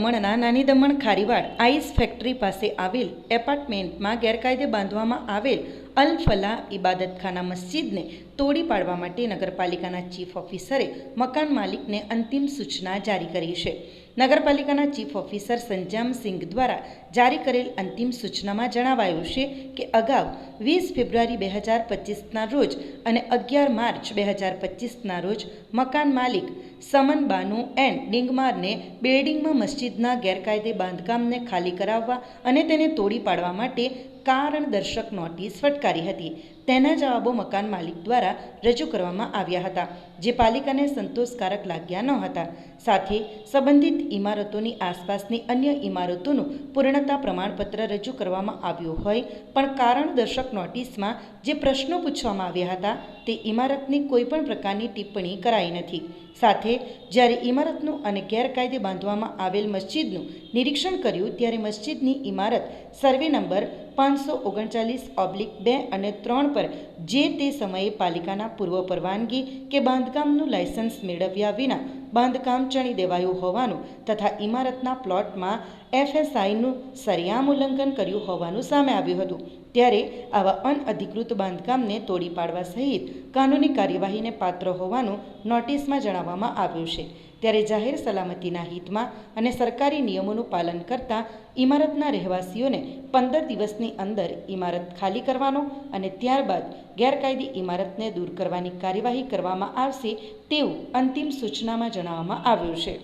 દમણના નાની Daman Khariwad ice factory પાસે આવેલ એપાર્ટમેન્ટમાં ગેરકાયદે બાંધવામાં આવેલ અલ ફલાહ ઇબાદતખાના મસ્જિદને તોડી પાડવા માટે નગરપાલિકાના ચીફ ઓફિસરે મકાન માલિકને અંતિમ સૂચના જારી કરી છે. નગરપાલિકાના ચીફ ઓફિસર સંજામ સિંઘ દ્વારા જારી કરેલ અંતિમ સૂચનામાં જણાવાયું છે કે અગાઉ વીસ ફેબ્રુઆરી બે હજાર પચીસના રોજ અને અગિયાર માર્ચ બે હજાર પચીસના રોજ મકાન માલિક સમન બાનુ એન્ડ ડિંગમારને બિલ્ડિંગમાં મસ્જિદના ગેરકાયદે બાંધકામને ખાલી કરાવવા અને તેને તોડી પાડવા માટે કારણદર્શક નોટિસ ફટકારી હતી. તેના જવાબો મકાન માલિક દ્વારા રજૂ કરવામાં આવ્યા હતા, જે પાલિકાને સંતોષકારક લાગ્યા ન હતા. સાથે સંબંધિત ઇમારતોની આસપાસની અન્ય ઇમારતોનું પૂર્ણતા પ્રમાણપત્ર રજૂ કરવામાં આવ્યું હોય, પણ કારણ દર્શક નોટિસમાં જે પ્રશ્નો પૂછવામાં આવ્યા હતા, તે ઇમારતની કોઈપણ પ્રકારની ટિપ્પણી કરાઈ નથી. સાથે જ્યારે ઇમારતનું અને ગેરકાયદે બાંધવામાં આવેલ મસ્જિદનું નિરીક્ષણ કર્યું, ત્યારે મસ્જિદની ઇમારત સર્વે નંબર પાંચસો ઓગણચાલીસ ઓબ્લિક બે અને ત્રણ પર જે તે સમયે પાલિકાના પૂર્વ પરવાનગી કે બાંધકામનું લાયસન્સ મેળવ્યા વિના બાંધકામ ચણી દેવાયું હોવાનું તથા ઇમારતના પ્લોટમાં એફએસઆઈનું સરિયામ ઉલ્લંઘન કર્યું હોવાનું સામે આવ્યું હતું. ત્યારે આવા અનઅધિકૃત બાંધકામને તોડી પાડવા સહિત કાનૂની કાર્યવાહીને પાત્ર હોવાનું નોટિસમાં જણાવવામાં આવ્યું છે. ત્યારે જાહેર સલામતીના હિતમાં અને સરકારી નિયમોનું પાલન કરતા ઇમારતના રહેવાસીઓને પંદર દિવસની અંદર ઇમારત ખાલી કરવાનો અને ત્યારબાદ ગેરકાયદી ઇમારતને દૂર કરવાની કાર્યવાહી કરવામાં આવશે તેવું અંતિમ સૂચનામાં જણાવવામાં આવ્યું છે.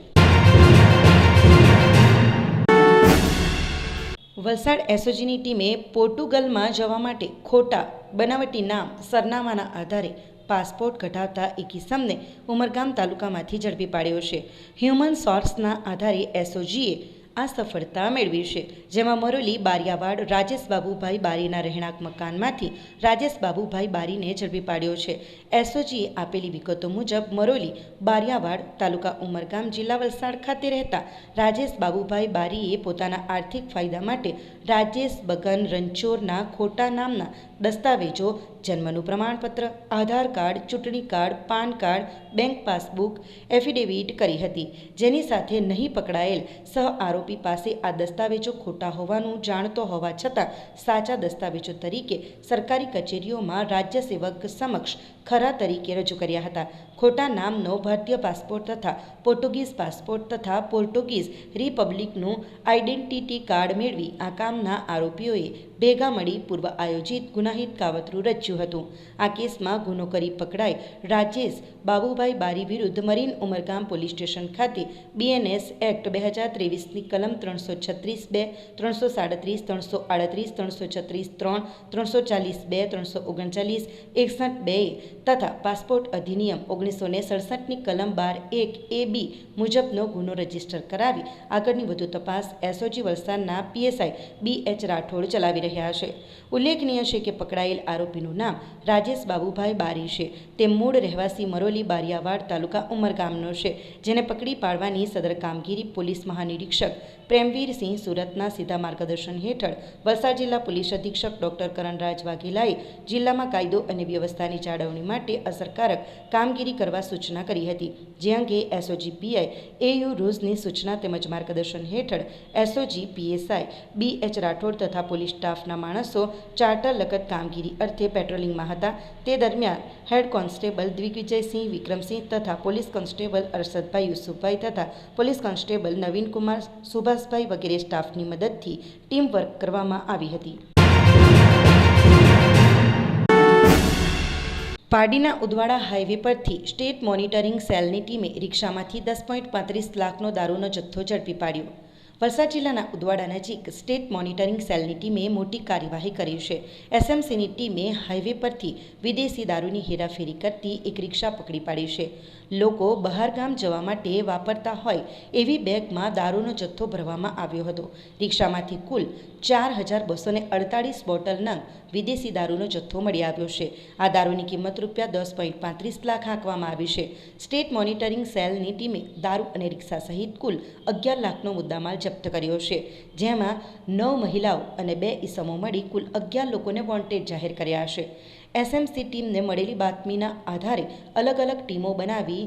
વલસાડ એસઓજીની ટીમે પોર્ટુગલમાં જવા માટે ખોટા બનાવટી નામ સરનામાના આધારે પાસપોર્ટ કઢાવતા એક ઇસમને ઉમરગામ તાલુકામાંથી ઝડપી પાડ્યો છે. હ્યુમન સોર્સના આધારે એસઓજીએ આ સફળતા મેળવી છે જેમાં મરોલી, બારિયાવાડ, રાજેશ બાબુભાઈ બારીના રહેણાંક મકાનમાંથી રાજેશ બાબુભાઈ બારીને ઝડપી પાડ્યો છે. એસઓજીએ આપેલી વિગતો મુજબ, મરોલી, બારિયાવાડ તાલુકા ઉમરગામ જિલ્લા વલસાડ ખાતે રહેતા રાજેશ બાબુભાઈ બારીએ પોતાના આર્થિક ફાયદા માટે રાજેશ બગન રણછોડના ખોટા નામના દસ્તાવેજો, જન્મનું પ્રમાણપત્ર, આધાર કાર્ડ, ચૂંટણી card, PAN card, bank passbook, affidavit કરી હતી. જેની સાથે નહીં પકડાયેલ સહ આરોપી પાસે આ દસ્તાવેજો ખોટા હોવાનું જાણતો હોવા છતાં સાચા દસ્તાવેજો તરીકે સરકારી કચેરીઓમાં રાજ્ય સેવક સમક્ષ ખરા તરીકે રજૂ કર્યા હતા. ખોટા નામનો ભારતીય પાસપોર્ટ તથા પોર્ટુગીઝ પાસપોર્ટ તથા પોર્ટુગીઝ રિપબ્લિકનું આઇડેન્ટિટી કાર્ડ મેળવી આ કામના આરોપીઓએ ભેગા મળી પૂર્વ આયોજિત ગુનાહિત કાવતરું રચ્યું હતું. આ કેસમાં ગુનો કરી પકડાય રાજેશ બાબુભાઈ બારી વિરુદ્ધ મરીન ઉમરગામ પોલીસ સ્ટેશન ખાતે બીએનએસ એક્ટ બે હજાર ત્રેવીસની કલમ ત્રણસો છત્રીસ બે, ત્રણસો સાડત્રીસ, ત્રણસો આડત્રીસ, ત્રણસો છત્રીસ ત્રણ, ત્રણસો ચાલીસ બે, ત્રણસો ઓગણચાલીસ, એકસઠ બે તથા પાસપોર્ટ અધિનિયમ ઓગણીસો ને સડસઠની કલમ બાર એક એ બી મુજબનો ગુનો રજિસ્ટર કરાવી આગળની વધુ તપાસ એસઓજી વલસાડના પીએસઆઈ બી એચ રાઠોડ ચલાવી રહ્યા છે. ઉલ્લેખનીય છે કે પકડાયેલ આરોપીનું નામ રાજેશ બાબુભાઈ બારી છે. તે મૂળ રહેવાસી મરોલી બારિયાવાડ તાલુકા ઉમરગામનો છે જેને પકડી પાડવાની સદર કામગીરી પોલીસ મહાનિરીક્ષક પ્રેમવીરસિંહ સુરતના સીધા માર્ગદર્શન હેઠળ વલસાડ જિલ્લા પોલીસ અધિક્ષક ડોક્ટર કરણરાજ વાઘેલાએ જિલ્લામાં કાયદો અને વ્યવસ્થાની જાળવણી માટે અસરકારક કામગીરી કરવા સૂચના કરી હતી. જે અંગે એસઓજી પીઆઈ એયુ રોઝની સૂચના તેમજ માર્ગદર્શન હેઠળ SOG PSI B H Rathod તથા પોલીસ સ્ટાફના માણસો ચાર્ટર લગત કામગીરી અર્થે પેટ્રોલિંગમાં હતા. તે દરમિયાન હેડ કોન્સ્ટેબલ દિગ્વિજયસિંહ વિક્રમસિંહ તથા પોલીસ કોન્સ્ટેબલ અરશદભાઈ યુસુફભાઈ તથા પોલીસ કોન્સ્ટેબલ નવીનકુમાર સુભાષભાઈ વગેરે સ્ટાફની મદદથી ટીમ વર્ક કરવામાં આવી હતી. પાડીના ઉદવાડા હાઈવે પરથી સ્ટેટ મોનિટરિંગ સેલની ટીમે રિક્ષામાંથી દસ પોઈન્ટ પાંત્રીસ લાખનો દારૂનો જથ્થો ઝડપી પાડ્યો. વલસાડ જિલ્લાના ઉદવાડા નજીક સ્ટેટ મોનિટરિંગ સેલની ટીમે મોટી કાર્યવાહી કરી છે. એસએમસીની ટીમે હાઈવે પરથી વિદેશી દારૂની હેરાફેરી કરતી એક રિક્ષા પકડી પાડી છે. લોકો બહારગામ જવા માટે વાપરતા હોય એવી બેગમાં દારૂનો જથ્થો ભરવામાં આવ્યો હતો. રિક્ષામાંથી કુલ ચાર હજાર બસો અડતાળીસ બોટલ નંગ વિદેશી દારૂનો જથ્થો મળી આવ્યો છે. આ દારૂની કિંમત રૂપિયા દસ પોઈન્ટ પાંત્રીસ લાખ આંકવામાં આવી છે. સ્ટેટ મોનિટરિંગ સેલની ટીમે દારૂ અને રિક્ષા સહિત કુલ અગિયાર લાખનો મુદ્દામાલ જપ્ત કર્યો છે, જેમાં નવ મહિલાઓ અને બે ઈસમો મળી કુલ અગિયાર લોકોને વોન્ટેડ જાહેર કર્યા છે. એસએમસી ટીમને મળેલી બાતમીના આધારે અલગ અલગ ટીમો બનાવી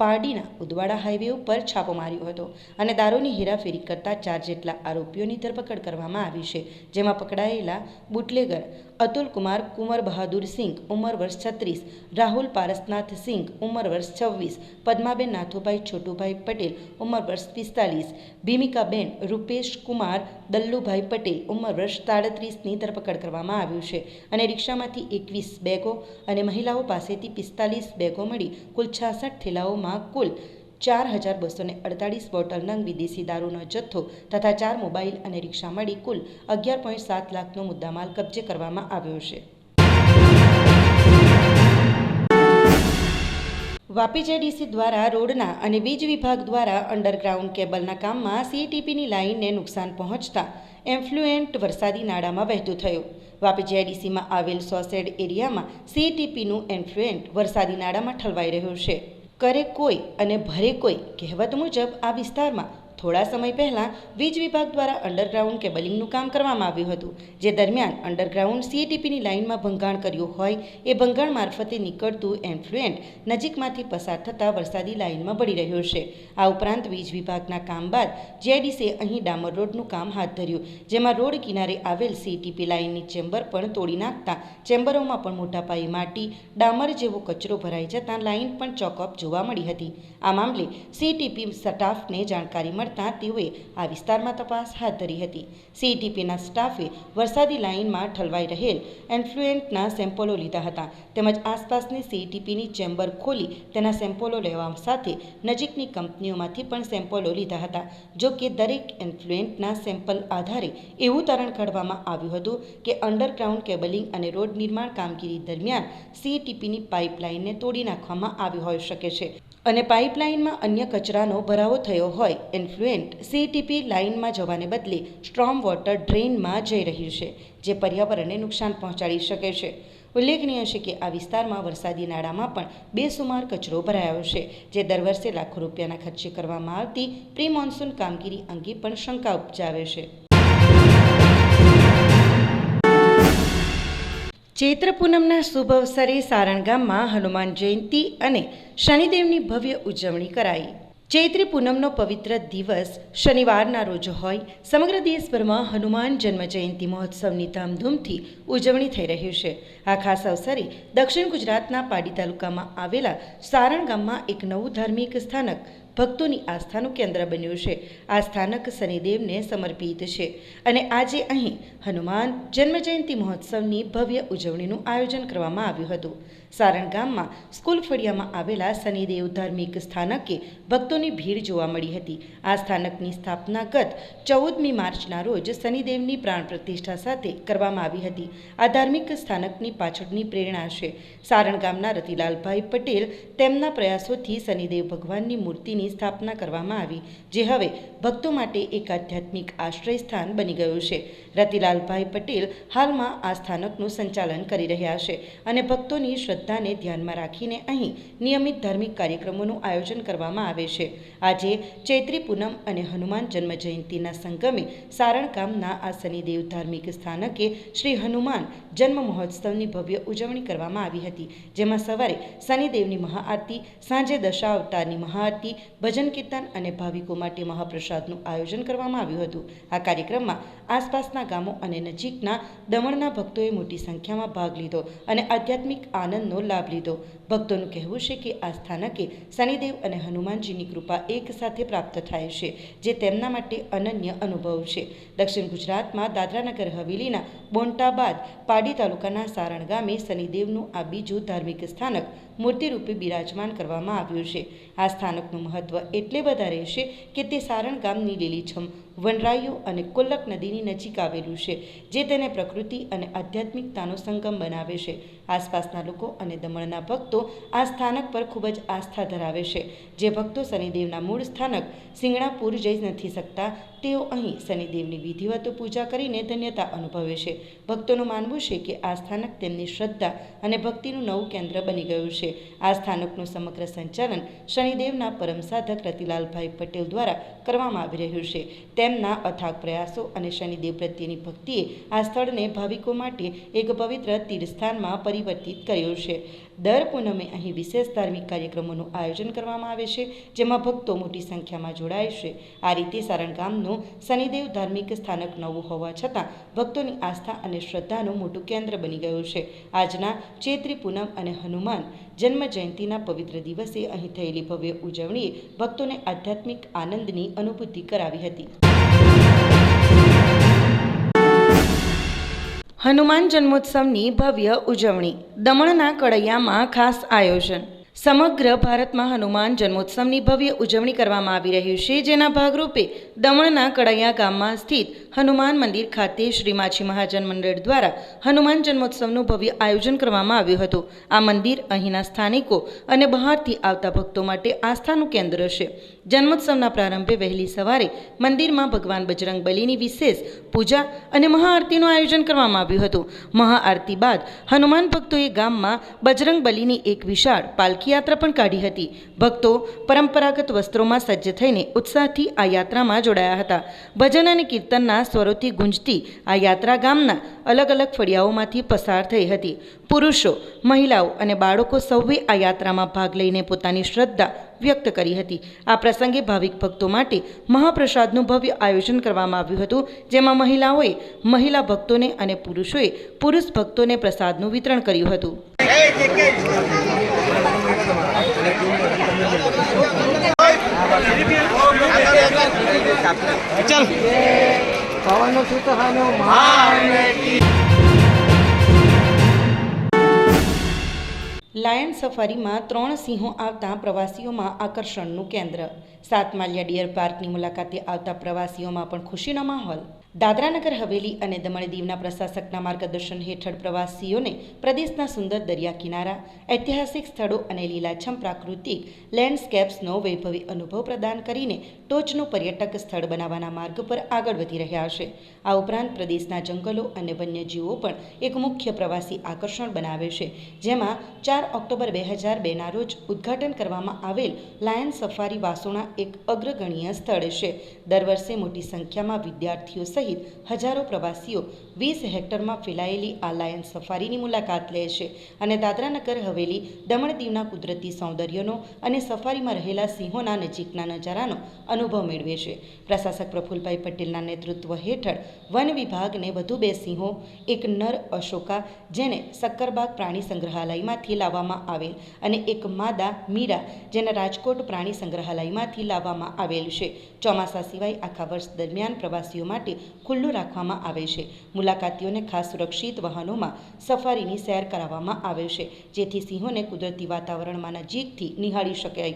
પારડીના ઉદવાડા હાઈવે ઉપર છાપો માર્યો હતો અને દારૂની હેરાફેરી કરતા ચાર જેટલા આરોપીઓની ધરપકડ કરવામાં આવી છે, જેમાં પકડાયેલા બુટલેગર અતુલ કુમાર, કુંવર બહાદુર સિંઘ, ઉંમર વર્ષ છત્રીસ, રાહુલ પારસનાથ સિંઘ, ઉંમર વર્ષ છવ્વીસ, પદ્માબેન નાથુભાઈ, છોટુભાઈ પટેલ, ઉંમર વર્ષ પિસ્તાલીસ, ભીમિકાબેન, રૂપેશ કુમાર દલ્લુભાઈ પટેલ ઉંમર વર્ષ સાડત્રીસની ધરપકડ કરવામાં આવ્યું છે અને રિક્ષામાંથી એકવીસ બેગો અને મહિલાઓ પાસેથી પિસ્તાલીસ બેગો મળી કુલ છાસઠ થેલાઓમાં કુલ ચાર હજાર બસો ને અડતાળીસ બોટલ નંગ વિદેશી દારૂનો જથ્થો તથા ચાર મોબાઈલ અને રિક્ષા મળી કુલ અગિયાર પોઈન્ટ સાત લાખનો મુદ્દામાલ કબજે કરવામાં આવ્યો છે. વાપી જેડીસી દ્વારા રોડના અને વીજ વિભાગ દ્વારા અંડરગ્રાઉન્ડ કેબલના કામમાં સીટીપીની લાઇનને નુકસાન પહોંચતા એન્ફ્લુએન્ટ વરસાદી નાળામાં વહેતું થયું. વાપી જેડીસીમાં આવેલ સોસેડ એરિયામાં સીટીપીનું એન્ફ્લુએન્ટ વરસાદી નાળામાં ઠલવાઈ રહ્યું છે. કરે કોઈ અને ભરે કોઈ કહેવત મુજબ આ વિસ્તારમાં થોડા સમય પહેલાં વીજ વિભાગ દ્વારા અંડરગ્રાઉન્ડ કેબલિંગનું કામ કરવામાં આવ્યું હતું. જે દરમિયાન અંડરગ્રાઉન્ડ સીટીપીની લાઇનમાં ભંગાણ કર્યું હોય એ ભંગાણ મારફતે નીકળતું એન્ફ્લુએન્ટ નજીકમાંથી પસાર થતાં વરસાદી લાઇનમાં પડી રહ્યો છે. આ ઉપરાંત વીજ વિભાગના કામ બાદ જેડીસીએ અહીં ડામર રોડનું કામ હાથ ધર્યું, જેમાં રોડ કિનારે આવેલ સીટીપી લાઇનની ચેમ્બર પણ તોડી નાખતા ચેમ્બરોમાં પણ મોટા પાયે માટી, ડામર જેવો કચરો ભરાઈ જતાં લાઇન પણ ચોકઅપ જોવા મળી હતી. આ મામલે સીટીપી સ્ટાફને જાણકારી મળતા તેઓએ આ વિસ્તારમાં તપાસ હાથ ધરી હતી. સીટીપીના સ્ટાફે વરસાદી લાઇનમાં ઠલવાઈ રહેલ એન્ફ્લુએન્ટના સેમ્પલો લીધા હતા. તેમજ આસપાસની સીટીપીની ચેમ્બર ખોલી તેના સેમ્પલો લેવા સાથે નજીકની કંપનીઓમાંથી પણ સેમ્પલો લીધા હતા. જો કે દરેક એન્ફ્લુએન્ટના સેમ્પલ આધારે એવું તારણ કાઢવામાં આવ્યું હતું કે અંડરગ્રાઉન્ડ કેબલિંગ અને રોડ નિર્માણ કામગીરી દરમિયાન સીટીપીની પાઇપલાઇનને તોડી નાખવામાં આવી હોઈ શકે છે. અને પાઇપલાઇનમાં અન્ય કચરાનો ભરાવો થયો હોય ઇન્ફ્લુએન્ટ સીટીપી લાઇનમાં જવાને બદલે સ્ટ્રોમ વોટર ડ્રેઇનમાં જઈ રહ્યું છે, જે પર્યાવરણને નુકસાન પહોંચાડી શકે છે. ઉલ્લેખનીય છે કે આ વિસ્તારમાં વરસાદી નાળામાં પણ બેસુમાર કચરો ભરાયો છે, જે દર વર્ષે લાખો રૂપિયાના ખર્ચે કરવામાં આવતી પ્રી મોન્સૂન કામગીરી અંગે પણ શંકા ઉપજાવે છે. ચૈત્ર પૂનમના શુભ અવસરે સારણ ગામમાં હનુમાન જયંતી અને શનિદેવની ભવ્ય ઉજવણી કરાઈ. ચૈત્રી પૂનમનો પવિત્ર દિવસ શનિવારના રોજ હોય, સમગ્ર દેશભરમાં હનુમાન જન્મ જયંતિ મહોત્સવની ધામધૂમથી ઉજવણી થઈ રહી છે. આ ખાસ અવસરે દક્ષિણ ગુજરાતના પાડી તાલુકામાં આવેલા સારણ ગામમાં એક નવું ધાર્મિક સ્થાનક ભક્તોની આસ્થાનું કેન્દ્ર બન્યું છે. આ સ્થાનક શનિદેવને સમર્પિત છે. અને આજે અહીં હનુમાન જન્મજયંતિ મહોત્સવની ભવ્ય ઉજવણીનું આયોજન કરવામાં આવ્યું હતું. સારણ ગામમાં સ્કૂલ ફળિયામાં આવેલા શનિદેવ ધાર્મિક સ્થાનકે ભક્તોની ભીડ જોવા મળી હતી. આ સ્થાનકની સ્થાપના ગત ચૌદમી માર્ચના રોજ શનિદેવની પ્રાણ પ્રતિષ્ઠા સાથે કરવામાં આવી હતી. આ ધાર્મિક સ્થાનકની પાછળની પ્રેરણા છે. સારણ ગામના રતિલાલભાઈ પટેલ તેમના પ્રયાસોથી શનિદેવ ભગવાનની મૂર્તિની સ્થાપના કરવામાં આવી, જે હવે ભક્તો માટે એક આધ્યાત્મિક આશ્રય સ્થાન બની ગયું છે. રતિલાલભાઈ પટેલ હાલમાં આ સ્થાનકનું સંચાલન કરી રહ્યા છે અને ભક્તોની શ્રદ્ધાને ધ્યાનમાં રાખીને અહીં નિયમિત ધાર્મિક કાર્યક્રમોનું આયોજન કરવામાં આવે છે. આજે ચૈત્રી પૂનમ અને હનુમાન જન્મ જયંતિના સંગમે સારણ ગામના આ શનિદેવ ધાર્મિક સ્થાનકે શ્રી હનુમાન જન્મ મહોત્સવની ભવ્ય ઉજવણી કરવામાં આવી હતી. જેમાં સવારે શનિદેવની મહાઆરતી, સાંજે દશા અવતારની મહાઆરતી, ભજન કીર્તન અને ભાવિકો માટે મહાપ્રસાદનું આયોજન કરવામાં આવ્યું હતું. આ કાર્યક્રમમાં આસપાસના ગામો અને નજીકના દમણના ભક્તોએ મોટી સંખ્યામાં ભાગ લીધો અને આધ્યાત્મિક આનંદનો લાભ લીધો. ભક્તોનું કહેવું છે કે આ સ્થાનકે શનિદેવ અને હનુમાનજીની કૃપા એક સાથે પ્રાપ્ત થાય છે, જે તેમના માટે અનન્ય અનુભવ છે. દક્ષિણ ગુજરાતમાં દાદરાનગર હવેલીના બોન્ટા બાદ પાડી તાલુકાના સારણ ગામે શનિદેવનું આ બીજું ધાર્મિક સ્થાનક મૂર્તિરૂપે બિરાજમાન કરવામાં આવ્યું છે. આ સ્થાનકનું મહત્વ એટલે વધારે છે કે તે સારણ ગામની લીલીછમ, વનરાઈઓ અને કોલ્લક નદીની નજીક આવેલું છે, જે તેને પ્રકૃતિ અને આધ્યાત્મિકતાનો સંગમ બનાવે છે. આસપાસના લોકો અને દમણના ભક્તો આ સ્થાનક પર ખૂબ જ આસ્થા ધરાવે છે. જે ભક્તો શનિદેવના મૂળ સ્થાનક સિંગણાપુર જઈ નથી શકતા, તેઓ અહીં શનિદેવની વિધિવત પૂજા કરીને ધન્યતા અનુભવે છે. ભક્તોનું માનવું છે કે આ સ્થાનક તેમની શ્રદ્ધા અને ભક્તિનું નવું કેન્દ્ર બની ગયું છે. આ સ્થાનકનું સમગ્ર સંચાલન શનિદેવના પરમ સાધક રતિલાલભાઈ પટેલ દ્વારા કરવામાં આવી રહ્યું છે. તેમના અથાગ પ્રયાસો અને શનિદેવ પ્રત્યેની ભક્તિએ આ સ્થળને ભાવિકો માટે એક પવિત્ર તીર્થસ્થાનમાં પરિવર્તિત કર્યું છે. દર પૂનમે અહીં વિશેષ ધાર્મિક કાર્યક્રમોનું આયોજન કરવામાં આવે છે, જેમાં ભક્તો મોટી સંખ્યામાં જોડાય છે. આ રીતે સારણ ગામનું શનિદેવ ધાર્મિક સ્થાનક નવું હોવા છતાં ભક્તોની આસ્થા અને શ્રદ્ધાનું મોટું કેન્દ્ર બની ગયું છે. આજના ચૈત્રી પૂનમ અને હનુમાન જન્મ જયંતિના પવિત્ર દિવસે અહીં થયેલી ભવ્ય ઉજવણીએ ભક્તોને આધ્યાત્મિક આનંદની અનુભૂતિ કરાવી હતી. હનુમાન જન્મોત્સવની ભવ્ય ઉજવણી, દમણના કડૈયામાં ખાસ આયોજન. સમગ્ર ભારતમાં હનુમાન જન્મોત્સવની ભવ્ય ઉજવણી કરવામાં આવી રહ્યું છે, જેના ભાગરૂપે દમણના કડૈયા ગામમાં સ્થિત હનુમાન મંદિર ખાતે શ્રી માછી મહાજન મંડળ દ્વારા હનુમાન જન્મોત્સવનું ભવ્ય આયોજન કરવામાં આવ્યું હતું. આ મંદિર અહીંના સ્થાનિકો અને બહારથી આવતા ભક્તો માટે આસ્થાનું કેન્દ્ર છે. જન્મોત્સવના પ્રારંભે વહેલી સવારે મંદિરમાં ભગવાન બજરંગ બલીની વિશેષ પૂજા અને મહાઆરતીનું આયોજન કરવામાં આવ્યું હતું. મહાઆરતી બાદ હનુમાન ભક્તોએ ગામમાં બજરંગ બલીની એક વિશાળ પાલખી યાત્રા પણ કાઢી હતી. ભક્તો પરંપરાગત વસ્ત્રોમાં સજ્જ થઈને ઉત્સાહથી આ યાત્રામાં જોડાયા હતા. ભજન અને કીર્તનના સ્વરોથી ગુંજતી આ યાત્રા ગામના અલગ અલગ ફળિયાઓમાંથી પસાર થઈ હતી. પુરુષો, મહિલાઓ અને બાળકો સૌએ આ યાત્રામાં ભાગ લઈને પોતાની શ્રદ્ધા વ્યક્ત કરી હતી. આ પ્રસંગે ભાવિક ભક્તો માટે મહાપ્રસાદનું ભવ્ય આયોજન કરવામાં આવ્યું હતું જેમાં મહિલાઓએ મહિલા ભક્તોને અને પુરુષોએ પુરુષ ભક્તોને પ્રસાદનું વિતરણ કર્યું હતું. चल લાયન સફારીમાં ત્રણ સિંહો આવતા પ્રવાસીઓમાં આકર્ષણનું કેન્દ્ર. સાતમાલિયા ડિયર પાર્કની મુલાકાતે આવતા પ્રવાસીઓમાં પણ ખુશીનો માહોલ. દાદરાનગર હવેલી અને દમણ દીવના પ્રશાસકના માર્ગદર્શન હેઠળ પ્રવાસીઓને પ્રદેશના સુંદર દરિયા કિનારા, ઐતિહાસિક સ્થળો અને લીલાછમ પ્રાકૃતિક લેન્ડસ્કેપ્સનો વૈભવી અનુભવ પ્રદાન કરીને ટોચનું પર્યટક સ્થળ બનાવવાના માર્ગ પર આગળ વધી રહ્યા છે. આ ઉપરાંત પ્રદેશના જંગલો અને વન્યજીવો પણ એક મુખ્ય પ્રવાસી આકર્ષણ બનાવે છે, જેમાં ચાર ઓક્ટોબર બે હજાર બેના રોજ ઉદ્ઘાટન કરવામાં આવેલ લાયન સફારી વાસોણા એક અગ્રગણ્ય સ્થળ છે. દર વર્ષે મોટી સંખ્યામાં વિદ્યાર્થીઓ સહિત હજારો પ્રવાસીઓ વીસ હેક્ટરમાં ફેલાયેલી આ લાયન સફારીની મુલાકાત લે છે અને દાદરાનગર હવેલી, દમણ દીવના કુદરતી સૌંદર્યનો અને સફારીમાં રહેલા સિંહોના નજીકના નજારાનો અનુભવ મેળવે છે. પ્રશાસક પ્રફુલભાઈ પટેલના નેતૃત્વ હેઠળ વન વિભાગને વધુ બે સિંહો, એક નર અશોકા જેને સક્કરબાગ પ્રાણી સંગ્રહાલયમાંથી લાવવામાં આવેલ અને એક માદા મીરા જેને રાજકોટ પ્રાણી સંગ્રહાલયમાંથી લાવવામાં આવેલ છે. ચોમાસા સિવાય આખા વર્ષ દરમિયાન પ્રવાસીઓ માટે ખુલ્લું રાખવામાં આવે છે. મુલાકાતીઓને ખાસ સુરક્ષિત વાહનોમાં સફારીની સેર કરાવવામાં આવે છે, જેથી સિંહોને કુદરતી વાતાવરણમાં નજીકથી નિહાળી શકાય.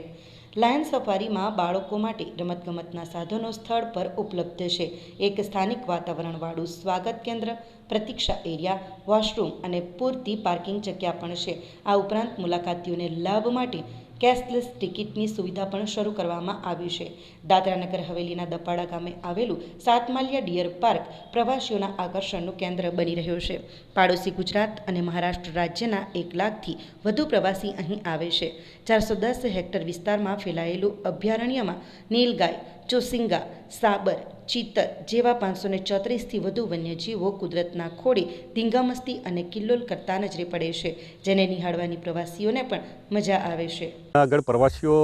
લાયન સફારીમાં બાળકો માટે રમતગમતના સાધનો સ્થળ પર ઉપલબ્ધ છે. એક સ્થાનિક વાતાવરણવાળું સ્વાગત કેન્દ્ર, પ્રતીક્ષા એરિયા, વોશરૂમ અને પૂરતી પાર્કિંગ જગ્યા પણ છે. આ ઉપરાંત મુલાકાતીઓને લાભ માટે કેશલેસ ટિકિટની સુવિધા પણ શરૂ કરવામાં આવી છે. દાદરાનગર હવેલીના દપાડા ગામે આવેલું સાતમાલિયા ડિયર પાર્ક પ્રવાસીઓના આકર્ષણનું કેન્દ્ર બની રહ્યું છે. પાડોશી ગુજરાત અને મહારાષ્ટ્ર રાજ્યના એક લાખથી વધુ પ્રવાસી અહીં આવે છે. ચારસો દસ હેક્ટર વિસ્તારમાં ફેલાયેલું અભયારણ્યમાં નીલગાય, ચોસિંગા, સાબર ચિત્તર જેવા પાંચસો ને ચોત્રીસથી વધુ વન્યજીવો કુદરતના ખોડી ધીંગામસ્તી અને કિલ્લોલ કરતા નજરે પડે છે, જેને નિહાળવાની પ્રવાસીઓને પણ મજા આવે છે. આગળ પ્રવાસીઓ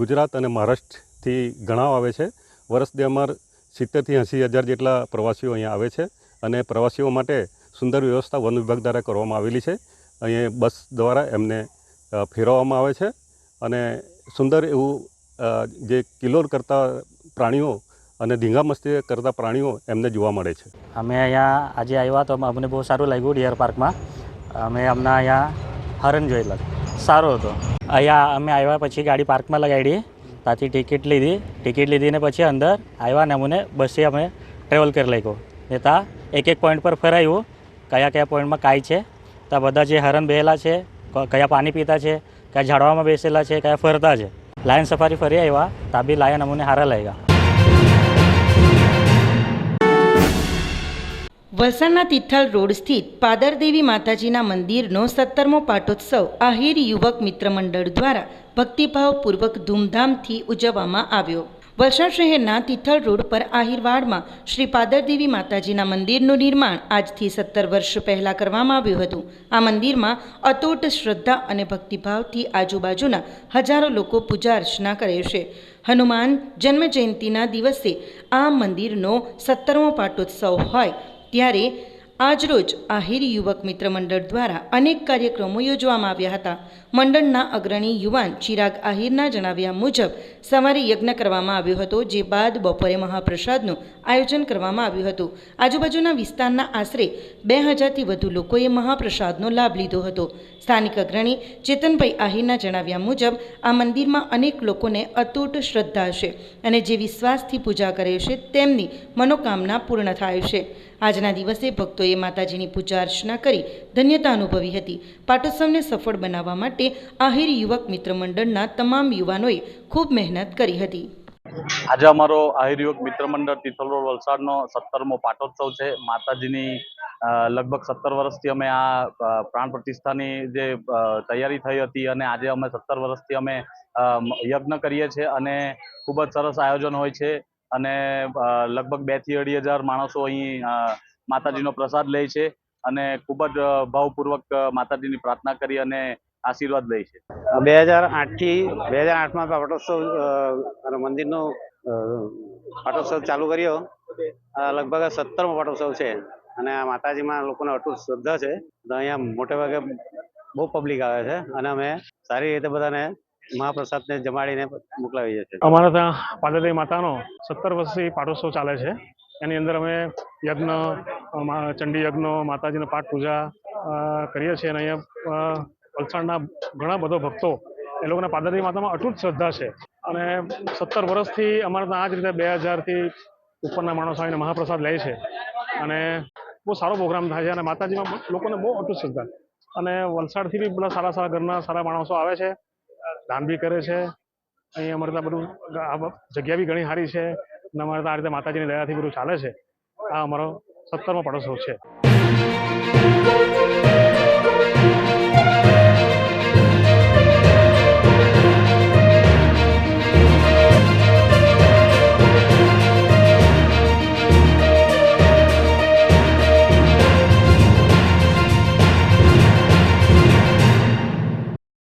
ગુજરાત અને મહારાષ્ટ્રથી ઘણા આવે છે. વર્ષ દે અમાર સિત્તેરથી એંસી હજાર જેટલા પ્રવાસીઓ અહીંયા આવે છે અને પ્રવાસીઓ માટે સુંદર વ્યવસ્થા વન વિભાગ દ્વારા કરવામાં આવેલી છે. અહીંયા બસ દ્વારા એમને ફેરવવામાં આવે છે અને સુંદર એવું જે કિલ્લોલ કરતા પ્રાણીઓ અને ધીંગા મસ્તી કરતા પ્રાણીઓ એમને જોવા મળે છે. અમે અહીંયા આજે આવ્યા તો અમને બહુ સારું લાગ્યું ડિયર પાર્કમાં. અમે અમને અહીંયા હરણ જોયેલા. સારો હતો. અહીંયા અમે આવ્યા પછી ગાડી પાર્કમાં લગાડી. ત્યાંથી ટિકિટ લીધી. ટિકિટ લીધીને પછી અંદર આવ્યા ને અમને બસથી અમે ટ્રેવલ કરી લાગ્યો. ને ત્યાં એક એક પોઈન્ટ પર ફરાયું. કયા કયા પોઈન્ટમાં કાંઈ છે. ત્યાં બધા જે હરણ બેહેલા છે કયા પાણી પીતા છે, કયા ઝાડવામાં બેસેલા છે, કયા ફરતા છે. લાયન સફારી ફરી આવ્યા. તા બી લાયન અમને સારા લાગ્યા. વલસાડના તિથલ રોડ સ્થિત પાદરદેવી માતાજીના મંદિરનો સત્તરમો પાટોત્સવ આહિર યુવક મિત્ર મંડળ દ્વારા ભક્તિભાવપૂર્વક ધૂમધામથી ઉજવવામાં આવ્યો. વલસાડ શહેરના તિથલ રોડ પર આહિરવાડમાં શ્રી પાદરદેવી માતાજીના મંદિરનું નિર્માણ આજથી સત્તર વર્ષ પહેલાં કરવામાં આવ્યું હતું. આ મંદિરમાં અતૂટ શ્રદ્ધા અને ભક્તિભાવથી આજુબાજુના હજારો લોકો પૂજા અર્ચના કરે છે. હનુમાન જન્મ જયંતિના દિવસે આ મંદિરનો સત્તરમો પાટોત્સવ હોય ત્યારે આજરોજ આહિર યુવક મિત્ર મંડળ દ્વારા અનેક કાર્યક્રમો યોજવામાં આવ્યા હતા. મંડળના અગ્રણી યુવાન ચિરાગ આહિરના જણાવ્યા મુજબ, સવારે યજ્ઞ કરવામાં આવ્યો હતો, જે બાદ બપોરે મહાપ્રસાદનું આયોજન કરવામાં આવ્યું હતું. આજુબાજુના વિસ્તારના આશરે બે હજારથી વધુ લોકોએ મહાપ્રસાદનો લાભ લીધો હતો. સ્થાનિક અગ્રણી ચેતનભાઈ આહિરના જણાવ્યા મુજબ, આ મંદિરમાં અનેક લોકોને અતૂટ શ્રદ્ધા છે અને જે વિશ્વાસથી પૂજા કરે છે, તેમની મનોકામના પૂર્ણ થાય છે. આજના દિવસે ભક્તોએ માતાજીની પૂજા અર્ચના કરી ધન્યતા અનુભવી હતી. પાટોત્સવને સફળ બનાવવા માટે આહિર યુવક મિત્ર મંડળના તમામ યુવાનોએ ખૂબ મહેનત કરી હતી. આજે અમારો આહિર યુવક મિત્ર મંડળ તિથલ રોડ વલસાડનો સત્તરમો પાટોત્સવ છે. માતાજીની લગભગ સત્તર વર્ષથી અમે આ પ્રાણ પ્રતિષ્ઠાની જે તૈયારી થઈ હતી અને આજે અમે સત્તર વર્ષથી અમે યજ્ઞ કરીએ છીએ અને ખૂબ જ સરસ આયોજન હોય છે. અને લગભગ બેથી અઢી હજાર માણસો અહીં માતાજીનો પ્રસાદ લે છે અને ખૂબ જ ભાવપૂર્વક માતાજીની પ્રાર્થના કરી અને આશીર્વાદ લે છે. બે હજાર આઠથી બે હજાર આઠમાં પાટોત્સવ મંદિરનો પાટોત્સવ ચાલુ કર્યો. લગભગ સત્તરમો પાટોત્સવ છે અને આ માતાજીમાં લોકોને અટૂટ શ્રદ્ધા છે. તો અહીંયા મોટે ભાગે બહુ પબ્લિક આવે છે અને અમે સારી રીતે બધાને મહાપ્રસાદને જમાડીને મોકલાવીએ છીએ અમારા ત્યાં પાદરી માતાનો સત્તર વર્ષથી પાટોત્સવ ચાલે છે. એની અંદર અમે યજ્ઞ ચંડી યજ્ઞ, માતાજીનો પાઠ પૂજા કરીએ છીએ અને અહીંયા વલસાડના ઘણા બધો ભક્તો એ લોકોના પાદરી માતામાં અટૂટ શ્રદ્ધા છે. અને સત્તર વર્ષથી અમારે ત્યાં આ જ રીતે બે હજારથી ઉપરના માણસો આવીને મહાપ્રસાદ લે છે. અને બહુ સારો પ્રોગ્રામ થાય છે અને માતાજીમાં લોકોને બહુ અટૂટ શ્રદ્ધા. અને વલસાડથી બી બધા સારા સારા ઘરના સારા માણસો આવે છે. દાન બી કરે છે. અહીં અમારે ત્યાં બધું જગ્યા બી ઘણી સારી છે. અને અમારે ત્યાં આ રીતે માતાજીની દયાથી બધું ચાલે છે. આ અમારો સત્તરમો પડોસો છે.